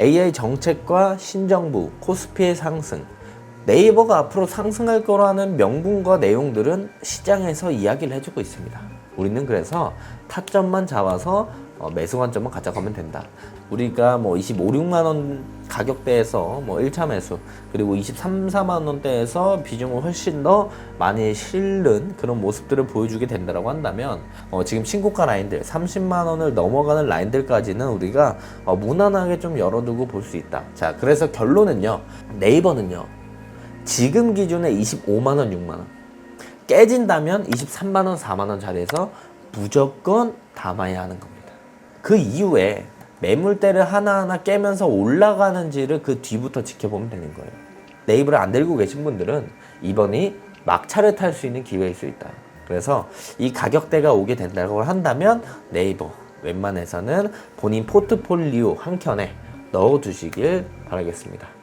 AI 정책과 신정부, 코스피의 상승. 네이버가 앞으로 상승할 거라는 명분과 내용들은 시장에서 이야기를 해주고 있습니다. 우리는 그래서 타점만 잡아서 어, 매수 관점만 가져가면 된다. 우리가 뭐 25, 6만 원 가격대에서 뭐 1차 매수 그리고 23, 4만 원대에서 비중을 훨씬 더 많이 실는 그런 모습들을 보여주게 된다고 한다면 어, 지금 신고가 라인들 30만 원을 넘어가는 라인들까지는 우리가 어, 무난하게 좀 열어두고 볼 수 있다. 자, 그래서 결론은요. 네이버는요. 지금 기준에 25만 원, 6만 원. 깨진다면 23만 원, 4만 원 자리에서 무조건 담아야 하는 겁니다. 그 이후에 매물대를 하나하나 깨면서 올라가는지를 그 뒤부터 지켜보면 되는 거예요. 네이버를 안 들고 계신 분들은 이번이 막차를 탈 수 있는 기회일 수 있다. 그래서 이 가격대가 오게 된다고 한다면 네이버 웬만해서는 본인 포트폴리오 한 켠에 넣어 두시길 바라겠습니다.